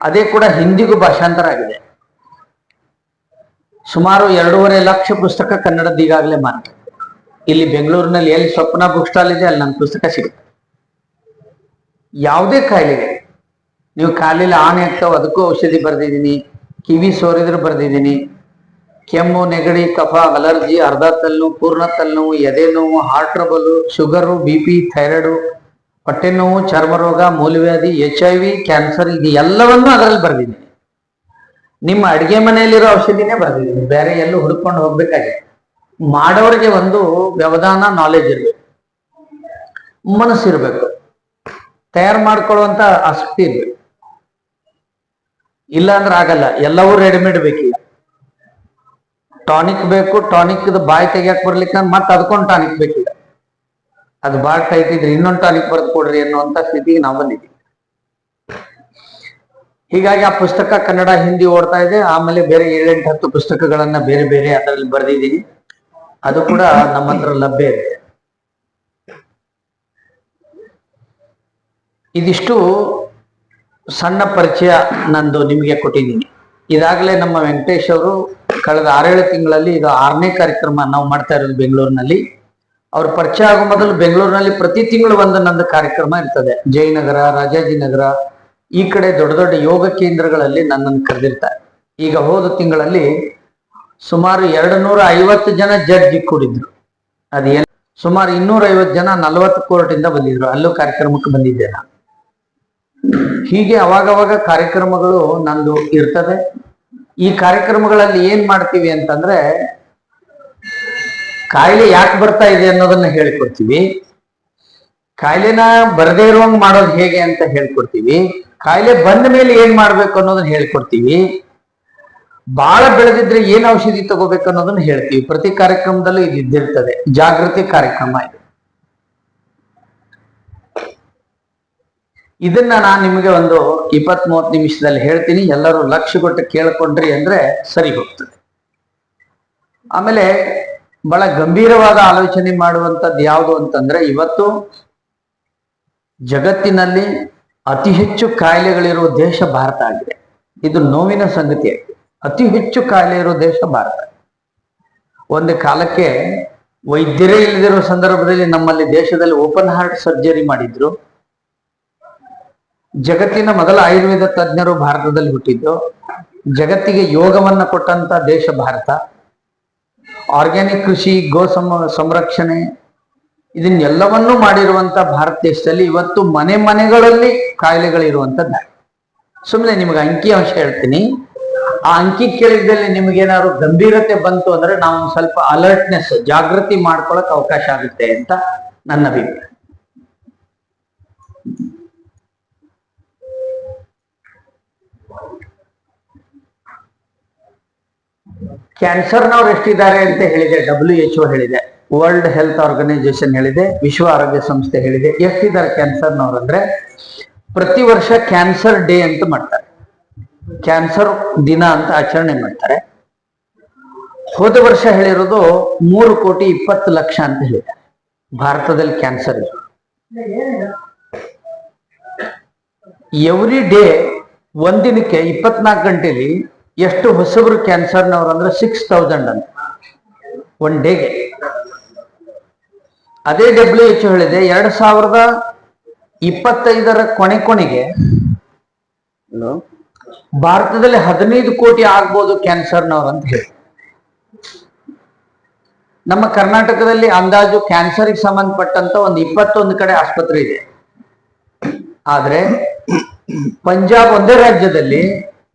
ಅದೇ ಕೂಡ ಹಿಂದಿಗೂ ಭಾಷಾಂತರ ಆಗಿದೆ. ಸುಮಾರು ಎರಡೂವರೆ ಲಕ್ಷ ಪುಸ್ತಕ ಕನ್ನಡದ ಈಗಾಗಲೇ ಮಾರಾಟ ಇಲ್ಲಿ ಬೆಂಗಳೂರಿನಲ್ಲಿ ಎಲ್ಲಿ ಸ್ವಪ್ನ ಬುಕ್ ಸ್ಟಾಲ್ ಇದೆ, ಅಲ್ಲಿ ನನ್ನ ಪುಸ್ತಕ ಸಿಗುತ್ತೆ. ಯಾವುದೇ ಕಾಯಿಲೆಗೆ. ನೀವು ಕಾಲಿಲಿ ಆನೆ ಆಗ್ತಾವ ಅದಕ್ಕೂ ಔಷಧಿ ಬರೆದಿದ್ದೀನಿ. ಕಿವಿ ಸೋರಿದ್ರು ಬರೆದಿದ್ದೀನಿ. ಕೆಮ್ಮು, ನೆಗಡಿ, ಕಫ, ಅಲರ್ಜಿ, ಅರ್ಧ ತಲೆನೋವು ಪೂರ್ಣ ತಲೆನೋವು ಎದೆ ನೋವು heart trouble sugar B P thyroid ಹೊಟ್ಟೆ ನೋವು, ಚರ್ಮ ರೋಗ ಮೂಲವ್ಯಾಧಿ ಎಚ್ ಐ ವಿ ಕ್ಯಾನ್ಸರ್ ಇದು ಎಲ್ಲವನ್ನೂ ಅದರಲ್ಲಿ ಬರೆದಿದ್ದೀನಿ. ನಿಮ್ಮ ಅಡಿಗೆ ಮನೆಯಲ್ಲಿರೋ ಔಷಧಿನೇ ಬರೆದಿದ್ದೀನಿ. ಬೇರೆ ಎಲ್ಲೂ ಹುಡ್ಕೊಂಡು ಹೋಗ್ಬೇಕಾಗಿದೆ ಮಾಡೋರಿಗೆ ಒಂದು ವ್ಯವಧಾನ ನಾಲೆಜ್ ಇರಬೇಕು. ಮನಸ್ಸಿರ್ಬೇಕು. ತಯಾರು ಮಾಡ್ಕೊಳ್ಳುವಂತ ಆಸಕ್ತಿ ಇರಬೇಕು. ಇಲ್ಲ ಅಂದ್ರೆ ಆಗಲ್ಲ. ಎಲ್ಲವೂ ರೆಡಿಮೇಡ್ ಬೇಕೀಗ. ಟಾನಿಕ್ ಬೇಕು ಟಾನಿಕ್ ಬಾಯಿ ತೆಗಿಯಕ್ ಬರ್ಲಿಕ್ಕೆ ಮತ್ತೆ ಅದಕ್ಕೊಂದು ಟಾನಿಕ್ ಬೇಕಿದೆ. ಅದು ಬಾಳ್ ಟೈಟ್ ಇದ್ರೆ ಇನ್ನೊಂದು ಟಾನಿಕ್ ಬರೆದು ಕೊಡ್ರಿ ಅನ್ನುವಂತ ಸ್ಥಿತಿಗೆ ನಾವು ಬಂದಿದ್ದೀವಿ. ಹೀಗಾಗಿ ಆ ಪುಸ್ತಕ ಕನ್ನಡ, ಹಿಂದಿ ಓಡ್ತಾ ಇದೆ. ಆಮೇಲೆ ಬೇರೆ ಏಳೆಂಟು ಹತ್ತು ಪುಸ್ತಕಗಳನ್ನ ಬೇರೆ ಬೇರೆ ಅದರಲ್ಲಿ ಬರೆದಿದ್ದೀನಿ. ಅದು ಕೂಡ ನಮ್ಮ ಹತ್ರ ಲಭ್ಯ ಇದೆ. ಇದಿಷ್ಟು ಸಣ್ಣ ಪರಿಚಯ ನಂದು ನಿಮಗೆ ಕೊಟ್ಟಿದ್ದೀನಿ. ಇದಾಗಲೇ ನಮ್ಮ ವೆಂಕಟೇಶ್ ಅವರು ಕಳೆದ ಆರೇಳು ತಿಂಗಳಲ್ಲಿ ಇದು ಆರನೇ ಕಾರ್ಯಕ್ರಮ ನಾವು ಮಾಡ್ತಾ ಇರೋದು ಬೆಂಗಳೂರಿನಲ್ಲಿ. ಅವ್ರ ಪರಿಚಯ ಆಗೋ ಮೊದಲು ಬೆಂಗಳೂರಿನಲ್ಲಿ ಪ್ರತಿ ತಿಂಗಳು ಒಂದು ನಂದು ಕಾರ್ಯಕ್ರಮ ಇರ್ತದೆ. ಜಯನಗರ ರಾಜಾಜಿನಗರ ಈ ಕಡೆ ದೊಡ್ಡ ದೊಡ್ಡ ಯೋಗ ಕೇಂದ್ರಗಳಲ್ಲಿ ನನ್ನನ್ನು ಕರೆದಿರ್ತಾರೆ. ಈಗ ಹೋದ ತಿಂಗಳಲ್ಲಿ ಸುಮಾರು ಎರಡು ನೂರ ಐವತ್ತು ಜನ ಜಡ್ಜಿ ಕೂಡಿದ್ರು. ಅದೇನು? ಸುಮಾರು ಇನ್ನೂರ ಐವತ್ತು ಜನ ನಲವತ್ತು ಕೋರ್ಟಿಂದ ಬಂದಿದ್ರು. ಅಲ್ಲೂ ಕಾರ್ಯಕ್ರಮಕ್ಕೆ ಬಂದಿದ್ದೆ ನಾನು. ಹೀಗೆ ಅವಾಗವಾಗ ಕಾರ್ಯಕ್ರಮಗಳು ನಂದು ಇರ್ತದೆ. ಈ ಕಾರ್ಯಕ್ರಮಗಳಲ್ಲಿ ಏನ್ ಮಾಡ್ತೀವಿ ಅಂತಂದ್ರೆ ಕಾಯಿಲೆ ಯಾಕೆ ಬರ್ತಾ ಇದೆ ಅನ್ನೋದನ್ನ ಹೇಳ್ಕೊಡ್ತೀವಿ. ಕಾಯಿಲೆನ ಬರದೇ ಇರುವಂಗ್ ಮಾಡೋದು ಹೇಗೆ ಅಂತ ಹೇಳ್ಕೊಡ್ತೀವಿ. ಕಾಯಿಲೆ ಬಂದ ಮೇಲೆ ಏನ್ ಮಾಡ್ಬೇಕು ಅನ್ನೋದನ್ನ ಹೇಳ್ಕೊಡ್ತೀವಿ. ಬಾಳ ಬೆಳೆದಿದ್ರೆ ಏನ್ ಔಷಧಿ ತಗೋಬೇಕು ಅನ್ನೋದನ್ನ ಹೇಳ್ತೀವಿ. ಪ್ರತಿ ಕಾರ್ಯಕ್ರಮದಲ್ಲೂ ಇದು ಇದ್ದಿರ್ತದೆ. ಜಾಗೃತಿ ಕಾರ್ಯಕ್ರಮ ಇದು. ಇದನ್ನ ನಾನು ನಿಮಗೆ ಒಂದು ಇಪ್ಪತ್ತ್ ಮೂವತ್ತು ನಿಮಿಷದಲ್ಲಿ ಹೇಳ್ತೀನಿ. ಎಲ್ಲರೂ ಲಕ್ಷ ಕೊಟ್ಟು ಕೇಳ್ಕೊಂಡ್ರಿ ಅಂದ್ರೆ ಸರಿ ಹೋಗ್ತದೆ. ಆಮೇಲೆ ಬಹಳ ಗಂಭೀರವಾದ ಆಲೋಚನೆ ಮಾಡುವಂಥದ್ದು ಯಾವುದು ಅಂತಂದ್ರೆ ಇವತ್ತು ಜಗತ್ತಿನಲ್ಲಿ ಅತಿ ಹೆಚ್ಚು ಕಾಯಿಲೆಗಳಿರುವ ದೇಶ ಭಾರತ ಆಗಿದೆ. ಇದು ನೋವಿನ ಸಂಗತಿಯಾಗಿದೆ ಅತಿ ಹೆಚ್ಚು ಕಾಯಿಲೆ ಇರೋ ದೇಶ ಭಾರತ. ಒಂದು ಕಾಲಕ್ಕೆ ವೈದ್ಯರೇ ಇಲ್ಲದಿರೋ ಸಂದರ್ಭದಲ್ಲಿ ನಮ್ಮಲ್ಲಿ ದೇಶದಲ್ಲಿ ಓಪನ್ ಹಾರ್ಟ್ ಸರ್ಜರಿ ಮಾಡಿದ್ರು. ಜಗತ್ತಿನ ಮೊದಲ ಆಯುರ್ವೇದ ತಜ್ಞರು ಭಾರತದಲ್ಲಿ ಹುಟ್ಟಿದ್ದು. ಜಗತ್ತಿಗೆ ಯೋಗವನ್ನ ಕೊಟ್ಟಂತ ದೇಶ ಭಾರತ. ಆರ್ಗ್ಯಾನಿಕ್ ಕೃಷಿ, ಗೋ ಸಂರಕ್ಷಣೆ, ಇದನ್ನೆಲ್ಲವನ್ನೂ ಮಾಡಿರುವಂತ ಭಾರತ ದೇಶದಲ್ಲಿ ಇವತ್ತು ಮನೆ ಮನೆಗಳಲ್ಲಿ ಕಾಯಿಲೆಗಳಿರುವಂತದ್ದು ಸುಮ್ಮನೆ ನಿಮಗೆ ಅಂಕಿ ಅಂಶ ಹೇಳ್ತೀನಿ. ಆ ಅಂಕಿ ಕೇಳಿದಲ್ಲಿ ನಿಮಗೇನಾದ್ರು ಗಂಭೀರತೆ ಬಂತು ಅಂದ್ರೆ ನಾವು ಸ್ವಲ್ಪ ಅಲರ್ಟ್ನೆಸ್ ಜಾಗೃತಿ ಮಾಡ್ಕೊಳಕ್ ಅವಕಾಶ ಆಗುತ್ತೆ ಅಂತ ನನ್ನ ಅಭಿಪ್ರಾಯ. ಕ್ಯಾನ್ಸರ್ನವ್ರು ಎಷ್ಟಿದ್ದಾರೆ ಅಂತ ಹೇಳಿದೆ ಡಬ್ಲ್ಯೂ ಎಚ್ ಒ ಹೇಳಿದೆ ವರ್ಲ್ಡ್ ಹೆಲ್ತ್ ಆರ್ಗನೈಸೇಷನ್ ಹೇಳಿದೆ, ವಿಶ್ವ ಆರೋಗ್ಯ ಸಂಸ್ಥೆ ಹೇಳಿದೆ, ಎಷ್ಟಿದ್ದಾರೆ ಕ್ಯಾನ್ಸರ್ನವ್ರು ಅಂದ್ರೆ ಪ್ರತಿ ವರ್ಷ ಕ್ಯಾನ್ಸರ್ ಡೇ ಅಂತ ಮಾಡ್ತಾರೆ. ಕ್ಯಾನ್ಸರ್ ದಿನ ಅಂತ ಆಚರಣೆ ಮಾಡ್ತಾರೆ. ಹೋದ ವರ್ಷ ಹೇಳಿರೋದು ಮೂರು ಕೋಟಿ ಇಪ್ಪತ್ತು ಲಕ್ಷ ಅಂತ ಹೇಳಿದ್ದಾರೆ. ಭಾರತದಲ್ಲಿ ಕ್ಯಾನ್ಸರ್ ಇದೆ. ಎವ್ರಿ ಡೇ ಒಂದಿನಕ್ಕೆ ಇಪ್ಪತ್ನಾಲ್ಕು ಗಂಟೆಲಿ ಎಷ್ಟು ಹೊಸಬ್ರು ಕ್ಯಾನ್ಸರ್ನವ್ರು ಅಂದ್ರೆ ಸಿಕ್ಸ್ ತೌಸಂಡ್ ಅಂತ. ಒನ್ ಡೇಗೆ ಅದೇ ಡಬ್ಲ್ಯೂ ಎಚ್ ಹೇಳಿದೆ ಎರಡ್ ಸಾವಿರದ ಇಪ್ಪತ್ತೈದರ ಕೊನೆ ಕೊನೆಗೆ ಭಾರತದಲ್ಲಿ ಹದಿನೈದು ಕೋಟಿ ಆಗ್ಬೋದು ಕ್ಯಾನ್ಸರ್ನವ್ರು ಅಂತ ಹೇಳಿ. ನಮ್ಮ ಕರ್ನಾಟಕದಲ್ಲಿ ಅಂದಾಜು ಕ್ಯಾನ್ಸರ್ಗೆ ಸಂಬಂಧಪಟ್ಟಂತ ಒಂದು ಇಪ್ಪತ್ತೊಂದು ಕಡೆ ಆಸ್ಪತ್ರೆ ಇದೆ. ಆದ್ರೆ ಪಂಜಾಬ್ ಒಂದೇ ರಾಜ್ಯದಲ್ಲಿ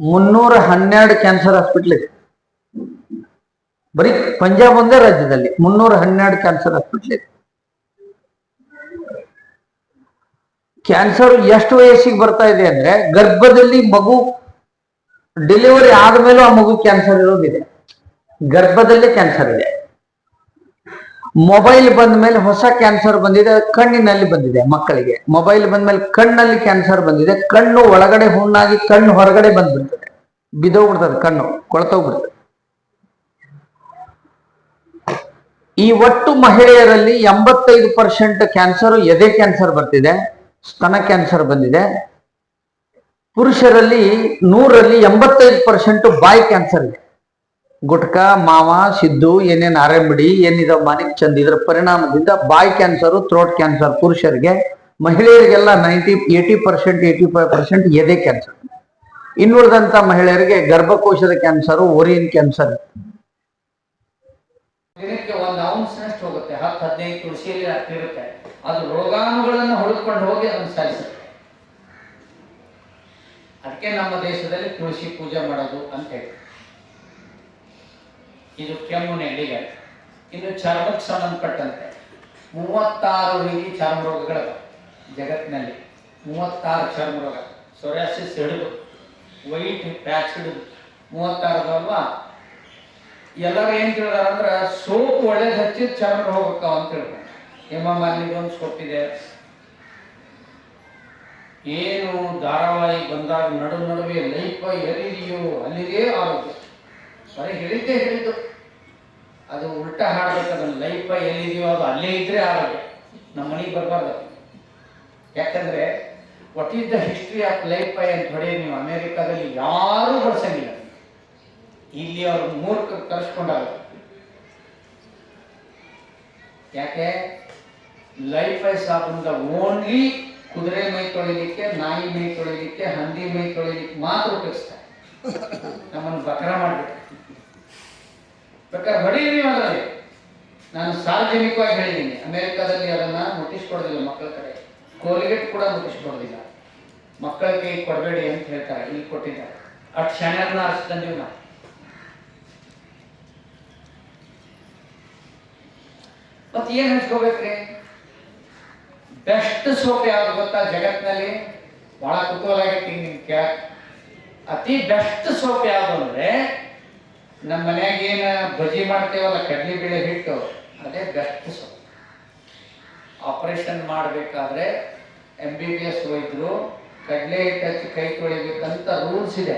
ಮುನ್ನೂರ ಹನ್ನೆರಡು ಕ್ಯಾನ್ಸರ್ ಹಾಸ್ಪಿಟಲ್ ಇದೆ. ಬರೀ ಪಂಜಾಬ್ ಒಂದೇ ರಾಜ್ಯದಲ್ಲಿ ಮುನ್ನೂರ ಹನ್ನೆರಡು ಕ್ಯಾನ್ಸರ್ ಹಾಸ್ಪಿಟಲ್ ಇದೆ. ಕ್ಯಾನ್ಸರ್ ಎಷ್ಟು ವಯಸ್ಸಿಗೆ ಬರ್ತಾ ಇದೆ ಅಂದ್ರೆ ಗರ್ಭದಲ್ಲಿ ಮಗು ಡೆಲಿವರಿ ಆದ್ಮೇಲೂ ಆ ಮಗು ಕ್ಯಾನ್ಸರ್ ಇರೋದಿದೆ. ಗರ್ಭದಲ್ಲೇ ಕ್ಯಾನ್ಸರ್ ಇದೆ. ಮೊಬೈಲ್ ಬಂದ ಮೇಲೆ ಹೊಸ ಕ್ಯಾನ್ಸರ್ ಬಂದಿದೆ, ಕಣ್ಣಿನಲ್ಲಿ ಬಂದಿದೆ ಮಕ್ಕಳಿಗೆ. ಮೊಬೈಲ್ ಬಂದ ಮೇಲೆ ಕಣ್ಣಲ್ಲಿ ಕ್ಯಾನ್ಸರ್ ಬಂದಿದೆ, ಕಣ್ಣು ಒಳಗಡೆ ಹುಣ್ಣಾಗಿ ಕಣ್ಣು ಹೊರಗಡೆ ಬಂದ್ಬಿಡ್ತದೆ. ಬಿದ್ದೋಗ್ಬಿಡ್ತದೆ ಕಣ್ಣು, ಕೊಳತೋಗ್ಬಿಡ್ತದೆ. ಈ ಒಟ್ಟು ಮಹಿಳೆಯರಲ್ಲಿ ಎಂಬತ್ತೈದು ಪರ್ಸೆಂಟ್ ಕ್ಯಾನ್ಸರ್ ಎದೆ ಕ್ಯಾನ್ಸರ್ ಬರ್ತಿದೆ, ಸ್ತನ ಕ್ಯಾನ್ಸರ್ ಬಂದಿದೆ. ಪುರುಷರಲ್ಲಿ ನೂರಲ್ಲಿ ಎಂಬತ್ತೈದು ಪರ್ಸೆಂಟ್ ಬಾಯಿ ಕ್ಯಾನ್ಸರ್ ಇದೆ. ಗುಟ್ಕಾ, ಮಾವ, ಸಿದ್ದು ಏನೇನು ಆರಂಬಿಡಿ ಏನಿದೆ ಮನೆಗೆ ಚಂದ, ಇದರ ಪರಿಣಾಮದಿಂದ ಬಾಯಿ ಕ್ಯಾನ್ಸರ್, ಥ್ರೋಟ್ ಕ್ಯಾನ್ಸರ್ ಪುರುಷರಿಗೆ, ಮಹಿಳೆಯರಿಗೆಲ್ಲ ninety eighty percent eighty five percent ಎದೆ ಕ್ಯಾನ್ಸರ್. ಇನ್ನುಳಿದಂತ ಮಹಿಳೆಯರಿಗೆ ಗರ್ಭಕೋಶದ ಕ್ಯಾನ್ಸರ್ ಓರಿಯನ್ ಕ್ಯಾನ್ಸರ್. ಒಂದು ಅಂಶನಷ್ಟು ಹೋಗುತ್ತೆ, ಹತ್ತು, ಹದಿನೈದು ತುಳಸಿಯಲ್ಲಿ ಇರುತ್ತೆ. ಅದು ರೋಗಾಣುಗಳನ್ನು ಹುಡುಕೊಂಡು ಹೋಗಿ ಅದನ್ನು ಅದಕ್ಕೆ ನಮ್ಮ ದೇಶದಲ್ಲಿ ತುಳಸಿ ಪೂಜೆ ಮಾಡೋದು ಅಂತ ಹೇಳಿ. ಇದು ಕೆಮ್ಮು ನೆಲ್ಲಿಗೆ ಇನ್ನು ಚರ್ಮಕ್ಕೆ ಸಂಬಂಧಪಟ್ಟಂತೆ ಮೂವತ್ತಾರು ರೀತಿ ಚರ್ಮ ರೋಗಗಳು ಜಗತ್ತಿನಲ್ಲಿ. ಮೂವತ್ತಾರು ಚರ್ಮ ರೋಗ ಸೊರಾಸಿಸ್ ಹಿಡಿದು, ವೈಟ್ ಪ್ಯಾಚ್ ಹಿಡಿದು. ಮೂವತ್ತಾರು ಅಲ್ವಾ? ಎಲ್ಲರೂ ಏನು ತಿಳಿದಾರ ಅಂದ್ರೆ ಸೋಪ್ ಒಳ್ಳೇದು ಹಚ್ಚಿದ ಚರ್ಮ ಹೋಗಕ್ಕ ಅಂತ ಹೇಳ್ತಾರೆ ಹೇಮಮಾಲಿನಿಗೆ ಒಂದು ಸೋಪ್ ಇದೆ. ಏನು ಧಾರಾವಾಹಿ ಬಂದಾಗ ನಡು ನಡುವೆ ಲೈಫ್ ಎಲ್ಲಿದೆಯೋ ಅಲ್ಲಿದೆಯೇ ಆರೋಗ್ಯ. ಬರೀ ಹೇಳಿದ್ದೇ ಹೇಳಿದ್ದು. ಅದು ಉಲ್ಟಾ ಹಾಡ್ಬೇಕು, ಅದನ್ನ ಲೈಫ ಎಲ್ಲಿದೆಯೋ ಅದು ಅಲ್ಲೇ ಇದ್ರೆ ಆರೋಗ್ಯ. ನಮ್ಮ ಮನೆಗೆ ಬರಬಾರ್ದು ಯಾಕಂದ್ರೆ what is the history of life ಅಂತ ಹೊಡೆಯ ನೀವು ಅಮೆರಿಕಾದಲ್ಲಿ ಯಾರೂ ಬಳಸಂಗಿಲ್ಲ ಇಲ್ಲಿ ಅವರು ಮೂರ್ಖ ಕಲಿಸ್ಕೊಂಡಾಗ ಯಾಕೆ? ಲೈಫ್ ಐ ಸಾಬ್ ದ ಓನ್ಲಿ ಕುದುರೆ ಮೈ ತೊಳಿಲಿಕ್ಕೆ, ನಾಯಿ ಮೈ ತೊಳಿಲಿಕ್ಕೆ, ಹಂದಿ ಮೈ ತೊಳಿಲಿಕ್ಕೆ ಮಾತ್ರ ಉಪಯೋಗಿಸ್ತಾರೆ. ನಮ್ಮನ್ನು ಬಕರ ಮಾಡಬೇಕು. ಬೇಕಾದ್ರೆ ಹೊಡೀರಿ ಅದರಲ್ಲಿ ನಾನು ಸಾರ್ವಜನಿಕವಾಗಿ ಹೇಳಿದ್ದೀನಿ. ಅಮೆರಿಕಾದಲ್ಲಿ ಅದನ್ನ ನೋಟಿಸ್ ಕೊಡೋದಿಲ್ಲ ಮಕ್ಕಳ ಕಡೆ. ಕೋಲ್ಗೇಟ್ ಕೂಡ ನೋಟಿಸ್ ಕೊಡೋದಿಲ್ಲ. ಮಕ್ಕಳ ಕೈ ಕೊಡಬೇಡಿ ಅಂತ ಹೇಳ್ತಾರೆ. ಇಲ್ಲಿ ಕೊಟ್ಟಿದ್ದಾರೆ. ಅಟ್ ಶಾಣ್ಯರ್ನ ಅರ್ಸ್ತಂದೀವಿ ನಾವು. ಮತ್ತೆ ಏನ್ ಹಂಚ್ಕೋಬೇಕ್ರಿ ಬೆಸ್ಟ್ ಸೋಪ್ ಯಾವ್ದು ಗೊತ್ತಾ? ಜಗತ್ತಿನಲ್ಲಿ ಬಹಳ ಕುತೂಹಲ ಆಗೈತಿ ಕೇಳಕ್ ಅತಿ ಬೆಸ್ಟ್ ಸೋಪ್ ಯಾವುದು ಅಂದ್ರೆ ನಮ್ಮ ಮನ್ಯಾಗ ಏನ ಬಜಿ ಮಾಡ್ತೇವಲ್ಲ, ಕಡ್ಲೆ ಬೇಳೆ ಹಿಟ್ಟು, ಅದೇ ಬೆಸ್ಟ್ ಸೋಪ್. ಆಪರೇಷನ್ ಮಾಡಬೇಕಾದ್ರೆ ಎಂ ಬಿ ಬಿ ಎಸ್ ವೈದ್ಯರು ಕಡಲೆ ಹಿಟ್ಟು ಹಚ್ಚಿ ಕೈ ತೊಳಿಬೇಕಂತ ರೂಲ್ಸ್ ಇದೆ.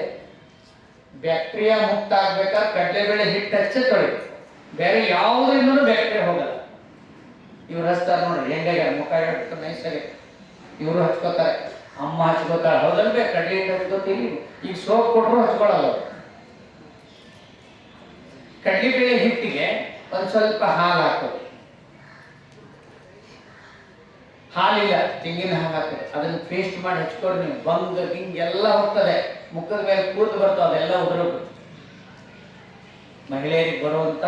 ಬ್ಯಾಕ್ಟೀರಿಯಾ ಮುಕ್ತ ಆಗ್ಬೇಕಾದ್ರೆ ಕಡಲೆಬೇಳೆ ಹಿಟ್ಟು ಹಚ್ಚಿ ತೊಳಿಬೇಕು. ಬೇರೆ ಯಾವುದರಿಂದ ಬ್ಯಾಕ್ಟೀರಿಯಾ ಹೋಗಲ್ಲ. ಇವ್ರು ಹಚ್ತಾರೆ ನೋಡ್ರಿ ಹೆಂಗಾಗ್ಯಾರ ಮುಖ ಹೇಳ್ಬಿಟ್ಟು ನೈಸಾಗಿ ಇವರು ಹಚ್ಕೋತಾರೆ. ಅಮ್ಮ ಹಚ್ಕೋತಾಳೆ ಹೌದಲ್ವೇ ಕಡ್ಲಿ ಹಚ್ಕೋತೀವಿ ಈಗ ಸೋಪ್ ಕೊಟ್ಟರು ಹಚ್ಕೊಳ್ಳಲ್ಲ ಕಡ್ಲಿ ಬೇಳೆ ಹಿಟ್ಟಿಗೆ ಒಂದ್ ಸ್ವಲ್ಪ ಹಾಲು ಹಾಕೋದು ಹಾಲಿಲ್ಲ, ತೆಂಗಿನ ಹಾಲು ಹಾಕೋದು ಅದನ್ನ ಪೇಸ್ಟ್ ಮಾಡಿ ಹಚ್ಕೊಡ್ರಿ ನೀವು. ಬಂಗ್ ಹಿಂಗ್ ಎಲ್ಲ ಹೋಗ್ತದೆ. ಮುಖದ ಮೇಲೆ ಕೂತು ಬರ್ತಾವೆ, ಅದೆಲ್ಲ ಉದುರೋದು ಮಹಿಳೆಯರಿಗೆ ಬರುವಂತ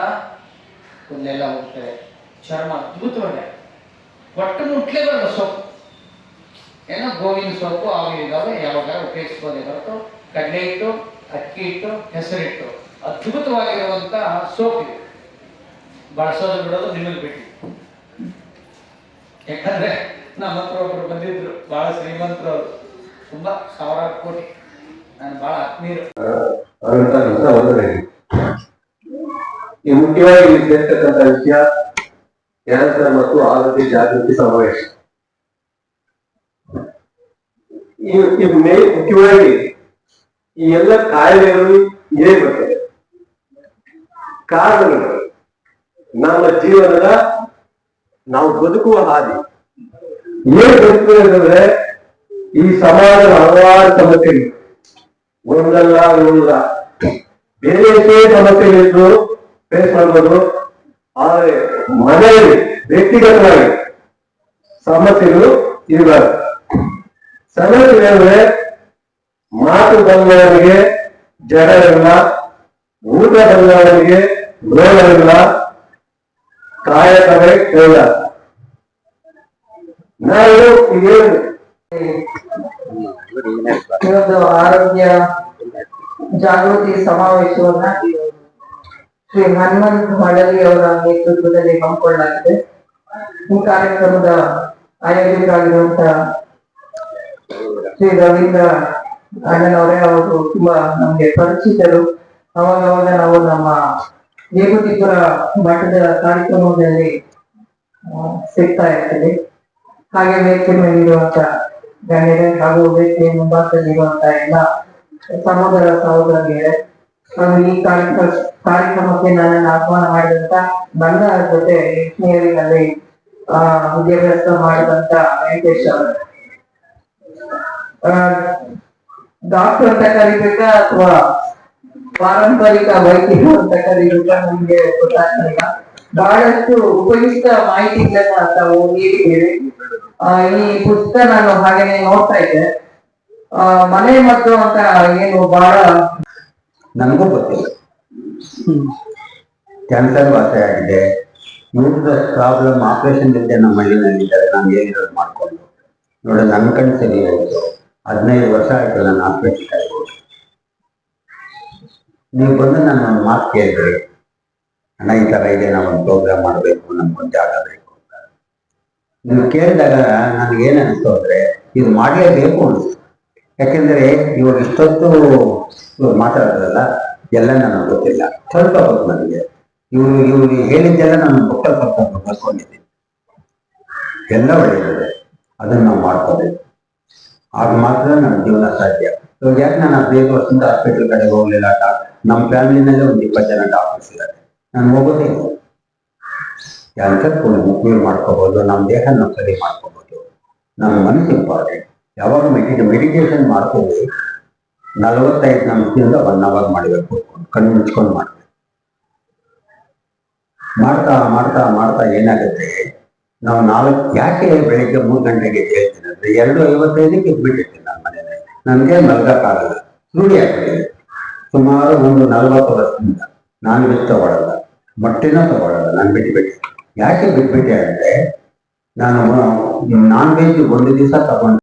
ಕೂದಲೆಲ್ಲ ಹೋಗ್ತದೆ ಚರ್ಮ ಅದ್ಭುತವಾಗಿದೆ. ಒಟ್ಟು ಮುಟ್ಲೇ ಬರೋದು ಸೊಪ್ಪು. ಏನೋ ಗೋವಿನ ಸೊಪ್ಪು ಅವು ಯಾವಾಗ ಉಪಯೋಗಿಸ್ಬೋದೆ. ಹೊರತು ಕಡಲೆ ಹಿಟ್ಟು, ಅಕ್ಕಿ ಹಿಟ್ಟು ಹೆಸರಿಟ್ಟು ಅದ್ಭುತವಾಗಿರುವಂತ ಸೋಪ್ ಇದೆ. ಬಳಸೋದು ಬಿಡೋದು ನಿಮಗೆ ಬಿಟ್ಟು. ಯಾಕಂದ್ರೆ ನಮ್ಮ ಹತ್ರ ಒಬ್ರು ಬಂದಿದ್ರು, ಬಹಳ ಶ್ರೀಮಂತರು ಅವರು. ತುಂಬಾ ಸಾವಿರಾರು ಕೋಟಿ. ನಾನು ಬಹಳ ಆತ್ಮೀಯರು. ಈ ಮುಖ್ಯವಾಗಿ ಇಲ್ಲಿ ಸೇರ್ತಕ್ಕಂಥ ವಿಷಯ ಕ್ಯಾನ್ಸರ್ ಮತ್ತು ಆರೋಗ್ಯ ಜಾಗೃತಿ, ಸಮಾವೇಶ. ಮುಖ್ಯವಾಗಿ ಈ ಎಲ್ಲ ಕಾಯಿಲೆಗಳು ಏನ್ ಬರ್ತದೆ ಕಾರಣಗಳು ನಮ್ಮ ಜೀವನದ ನಾವು ಬದುಕುವ ಹಾದಿ. ಏನ್ ಬದುಕುವ ಅಂತಂದ್ರೆ ಈ ಸಮಾಜದ ಹಲವಾರು ಸಮಸ್ಯೆಗಳು. ಒಂದಲ್ಲ ಒಂದಲ್ಲ ಬೇರೆ ಸಮಸ್ಯೆಗಳಿದ್ರು ಫೇಸ್ ಮಾಡ್ಬೋದು. ಆದ್ರೆ ಮನೆಯಲ್ಲಿ ವ್ಯಕ್ತಿಗತವಾಗಿ ಸಮಸ್ಯೆಗಳು ಇರಬಾರ್ದು. ಸಮಸ್ಯೆ ಮಾತು ಬಂದವರಿಗೆ ಜಡವಿಲ್ಲ ಊಟ ಬಂದವರಿಗೆ ರೋಗವಿಲ್ಲ ಕಾಯಕವೇ ಕೇಳ ನಾವು ಏನು? ಆರೋಗ್ಯ ಜಾಗೃತಿ ಸಮಾವೇಶವನ್ನ ಶ್ರೀ ಹನುಮಂತ್ ಮಳಲಿ ಅವರ ನೇತೃತ್ವದಲ್ಲಿ ಹಮ್ಮಿಕೊಳ್ಳಲಾಗಿದೆ. ಈ ಕಾರ್ಯಕ್ರಮದ ಆಯೋಜಕರಾಗಿರುವಂತಹ ಶ್ರೀ ರವೀಂದ್ರ ಅಣ್ಣನವರೇ ಅವರು ತುಂಬಾ ನಮ್ಗೆ ಪರಿಚಿತರು. ಅವಾಗವಾಗ ನಾವು ನಮ್ಮ ದೇವತಿಪುರ ಮಠದ ಕಾರ್ಯಕ್ರಮದಲ್ಲಿ ಸಿಗ್ತಾ ಇರ್ತದೆ ಹಾಗೆ ವೇದಿಕೆ ಮೇಲಿರುವಂತ ಗಣ್ಯರೇ ಹಾಗೂ ವೇದಿಕೆ ಮುಂಭಾಗದಲ್ಲಿರುವಂತ ಎಲ್ಲ ಸಹೋದರ ಸಹೋದರಿಯರೇ, ಹಾಗೂ ಈ ಕಾರ್ಯಕ್ರಮ ಕಾರ್ಯಕ್ರಮಕ್ಕೆ ನನ್ನನ್ನು ಆಹ್ವಾನ ಮಾಡಿದಂತ ನನ್ನ ಜೊತೆ ಇಂಜಿನಿಯರಿಂಗ್ ಅಲ್ಲಿ ವಿದ್ಯಾಭ್ಯಾಸ ಮಾಡಿದಂತ ವೆಂಕಟೇಶ್ ಅವರು. ಡಾಕ್ಟರ್ ಅಂತ ಕರಿಬೇಕಾ ಅಥವಾ ಪಾರಂಪರಿಕ ವೈದ್ಯರು ಅಂತ ಕರಿಬೇಕಾ ನಮ್ಗೆ ಗೊತ್ತಾಗ್ತಿಲ್ಲ ಬಹಳಷ್ಟು ಉಪಯುಕ್ತ ಮಾಹಿತಿಗಳನ್ನ ತಾವು ನೀಡಿದ್ದೇವೆ ಈ ಪುಸ್ತಕ ನಾನು ಹಾಗೇನೆ ನೋಡ್ತಾ ಇದ್ದೆ. ಆ, ಮನೆ ಮದ್ದು ಅಂತ ಏನು ಬಹಳ ನನಗೂ ಗೊತ್ತಿಲ್ಲ. ಕ್ಯಾನ್ಸರ್ ವಾಸಿ ಆಗಿದೆ. ಇವ್ರದ ಪ್ರಾಬ್ಲಮ್ ಆಪರೇಷನ್ ಇಲ್ಲದೆ ನಮ್ಮ ಹಳ್ಳಿನಲ್ಲಿದ್ದಾರೆ ನಾನು ಏನಿರೋದು ಮಾಡ್ಕೊಂಡು. ನೋಡೋದು ನನ್ನ ಕಣ್ಣು ಸರಿ ಹದಿನೈದು ವರ್ಷ ಆಯ್ತು ನಾನು ಹಾಸ್ಪಿಟ್ಲ್ ಹೋಗಿ ನೀವು ಬಂದು ನನ್ನ ಮಾತು ಕೇಳಿದ್ರಿ ಅಣ್ಣ, ಈ ಥರ ಇದೆ, ನಾವು ಒಂದು ಪ್ರೋಗ್ರಾಮ್ ಮಾಡಬೇಕು, ನಮ್ಗೊಂದು ಜಾಗ ಬೇಕು ಅಂತ. ನೀವು ಕೇಳಿದಾಗ ನನಗೇನು ಅನಿಸ್ತು ಅಂದರೆ, ಇದು ಮಾಡಲೇಬೇಕು ಅನಿಸ್ತು. ಯಾಕೆಂದರೆ ಇವಾಗ ಇಷ್ಟೊತ್ತು ಇವ್ರು ಮಾತಾಡ್ತಾರಲ್ಲ, ಎಲ್ಲ ನನಗೆ ಗೊತ್ತಿಲ್ಲ. ಸ್ವಲ್ಪ ಗೊತ್ತು ನನಗೆ. ಇವರು ಇವರು ಹೇಳಿದ್ದೆಲ್ಲ ನಾನು ಬುಕ್ಕಲ್ಲಿ ಸ್ವಲ್ಪ ಬರ್ಕೊಂಡಿದ್ದೀನಿ. ಎಲ್ಲ ಒಳ್ಳೆಯದಿದೆ. ಅದನ್ನ ನಾವು ಮಾಡ್ಕೋಬೇಕು. ಆಗ ಮಾತ್ರ ನನ್ನ ಜೀವನ ಸಾಧ್ಯ. ಇವಾಗ ಯಾಕೆ ನಾನು ಹದಿನೈದು ವರ್ಷದಿಂದ ಹಾಸ್ಪಿಟಲ್ ಕಡೆ ಹೋಗ್ಲಿಲ್ಲ ಡಾಕ್ಟರ್ ನಮ್ಮ ಫ್ಯಾಮಿಲಿನಲ್ಲೇ ಒಂದು ಇಪ್ಪತ್ತು ಜನ ಡಾಕ್ಟರ್ಸ್ ಇದ್ದಾರೆ ನಾನು ಹೋಗೋದೇ ಕ್ಯಾನ್ಸರ್ ಕ್ಯೂರ್ ಮಾಡ್ಕೋಬಹುದು ನಮ್ಮ ದೇಹ ನಾವು ಸರಿ ಮಾಡ್ಕೋಬಹುದು ನಮ್ಮ ಮನಸ್ಸು ಇಂಪಾರ್ಟೆಂಟ್ ಯಾವಾಗ ಮೆಡಿ ಮೆಡಿಟೇಷನ್ ಮಾಡ್ತೀವಿ. ನಲವತ್ತೈದು ನಿಮಿಷದಿಂದ ಒನ್ ಅವರ್ ಮಾಡಬೇಕು. ಕಣ್ಣು ಮುಚ್ಕೊಂಡು ಮಾಡಬೇಕು. ಮಾಡ್ತಾ ಮಾಡ್ತಾ ಮಾಡ್ತಾ ಏನಾಗುತ್ತೆ? ನಾವು ನಾಲ್ಕು ಯಾಕೆ ಬೆಳಿಗ್ಗೆ ಮೂರು ಗಂಟೆಗೆ ಹೇಳ್ತೀನಿ ಅಂದ್ರೆ ಎರಡು ಐವತ್ತೈದಕ್ಕೆ ಇದ್ಬಿಟ್ಟಿರ್ತೀನಿ ನಾನು ಮನೇಲಿ ನನಗೆ ಮಲಗಕ್ಕಾಗಲ್ಲ ರೂಢಿ ಆಗ್ತದೆ ಸುಮಾರು ಒಂದು ನಲವತ್ತು ವರ್ಷದಿಂದ ನಾನು ಬಿಟ್ಟು ತಗೊಳ್ಳಲ್ಲ ಮೊಟ್ಟೆನೂ ತಗೊಳ್ಳಲ್ಲ ನಾನು ಬಿಟ್ಬಿಟ್ಟೆ. ಯಾಕೆ ಬಿಟ್ಬಿಟ್ಟೆ ಅಂದ್ರೆ ನಾನು, ನಾನ್ ವೆಜ್ ಒಂದು ದಿವಸ ತಗೊಂಡು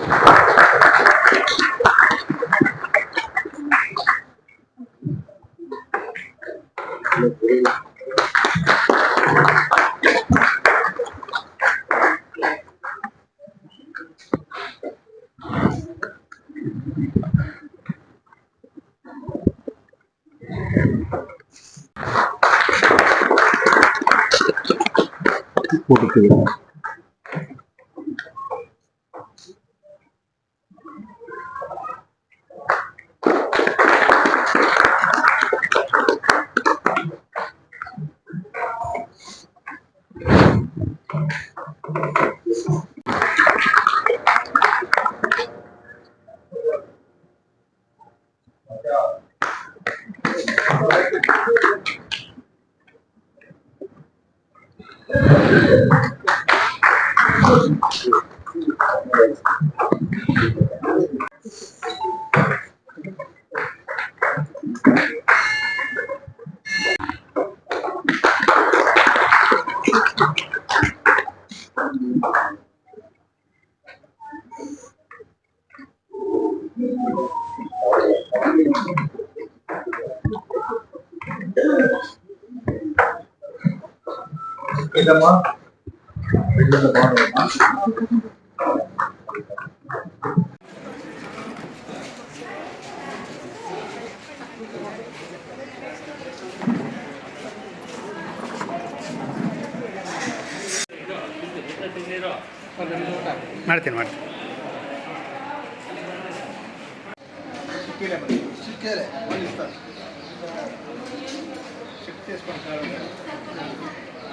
くる。ಮಾಡ್ತೀನಿ ಮಾಡ್ತೀನಿ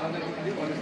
ఆంధ్రజ్యోతి కాలేజ్